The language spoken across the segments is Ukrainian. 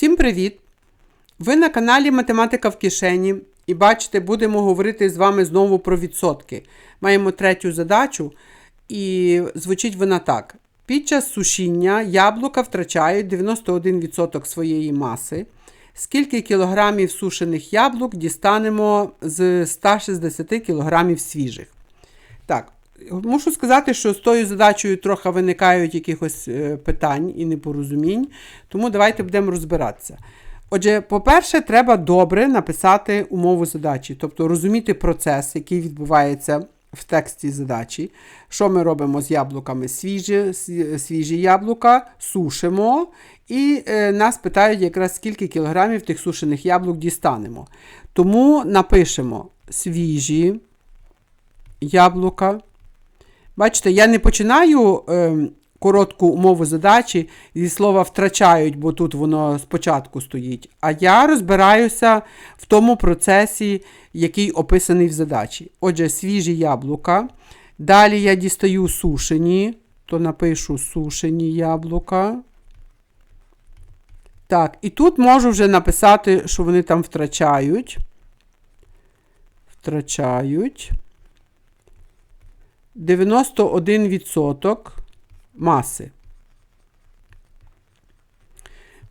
Всім привіт! Ви на каналі Математика в кишені і бачите, будемо говорити з вами знову про відсотки. Маємо третю задачу, і звучить вона так: під час сушіння яблука втрачають 91% своєї маси. Скільки кілограмів сушених яблук дістанемо з 160 кілограмів свіжих? Так, мушу сказати, що з тою задачею трохи виникають якихось е, питань і непорозумінь, тому давайте будемо розбиратися. Отже, по-перше, треба добре написати умову задачі, тобто розуміти процес, який відбувається в тексті задачі. Що ми робимо з яблуками? Свіжі, свіжі яблука сушимо, і е, нас питають якраз скільки кілограмів тих сушених яблук дістанемо. Тому напишемо свіжі яблука. Бачите, я не починаю е, коротку умову задачі зі слова втрачають, бо тут воно спочатку стоїть. А я розбираюся в тому процесі, який описаний в задачі. Отже, свіжі яблука. Далі я дістаю сушені, то напишу сушені яблука. Так, і тут можу вже написати, що вони там втрачають. Втрачають. 91% маси.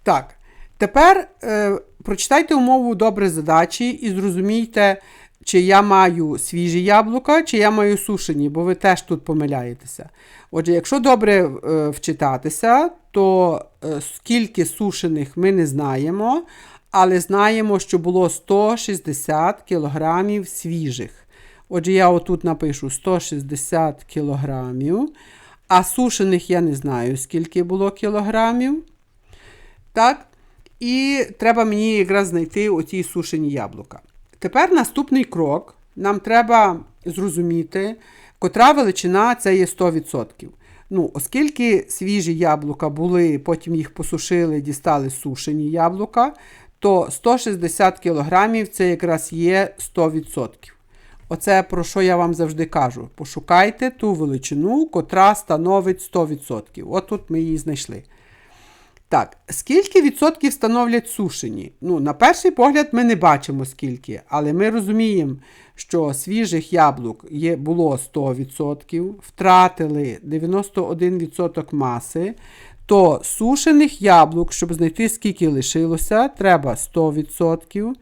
Так, тепер е, прочитайте умову добре задачі і зрозумійте, чи я маю свіжі яблука, чи я маю сушені, бо ви теж тут помиляєтеся. Отже, якщо добре е, вчитатися, то е, скільки сушених ми не знаємо, але знаємо, що було 160 кілограмів свіжих. Отже, я отут напишу 160 кілограмів, а сушених я не знаю, скільки було кілограмів. Так? І треба мені якраз знайти оті сушені яблука. Тепер наступний крок. Нам треба зрозуміти, котра величина це є 100%. Ну, оскільки свіжі яблука були, потім їх посушили, дістали сушені яблука, то 160 кг це якраз є 100%. Оце про що я вам завжди кажу. Пошукайте ту величину, котра становить 100%. От тут ми її знайшли. Так, скільки відсотків становлять сушені? Ну, на перший погляд, ми не бачимо скільки, але ми розуміємо, що свіжих яблук є, було 100%, втратили 91% маси, то сушених яблук, щоб знайти скільки лишилося, треба 100%,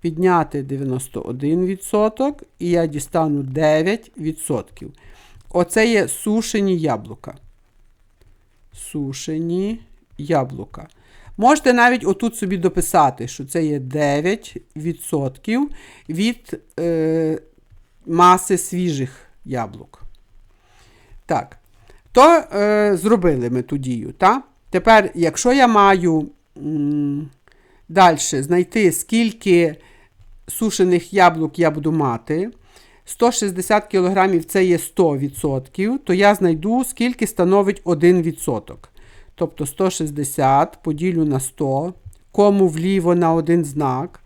підняти 91%, і я дістану 9%. Оце є сушені яблука. Сушені яблука. Можете навіть отут собі дописати, що це є 9% від е, маси свіжих яблук. Так. То е, зробили ми ту дію. Та? Тепер, якщо я маю м, далі знайти, скільки сушених яблук я буду мати, 160 кг це є 100%, то я знайду, скільки становить 1%. Тобто 160 поділю на 100, кому вліво на один знак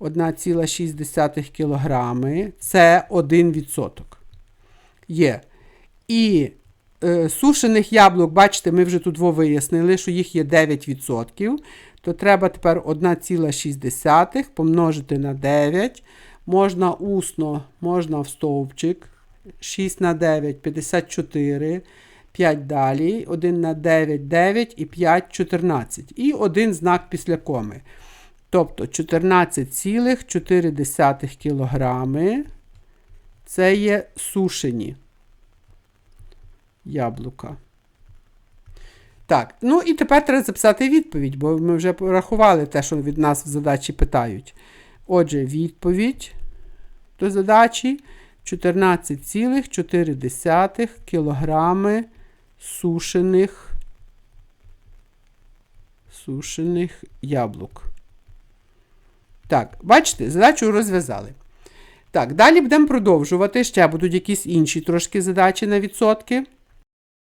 1,6 кг це 1%. Є. І е, сушених яблук, бачите, ми вже тут вияснили, що їх є 9%. То треба тепер 1,6 помножити на 9. Можна усно, можна в стовпчик. 6 на 9 54. 5 далі, 1 на 9, 9 і 5 14. І один знак після коми. Тобто 14,4 кг це є сушені яблука. Так, ну і тепер треба записати відповідь, бо ми вже порахували те, що від нас в задачі питають. Отже, відповідь до задачі 14,4 кілограми сушених, сушених яблук. Так, бачите, задачу розв'язали. Так, далі будемо продовжувати. Ще будуть якісь інші трошки задачі на відсотки.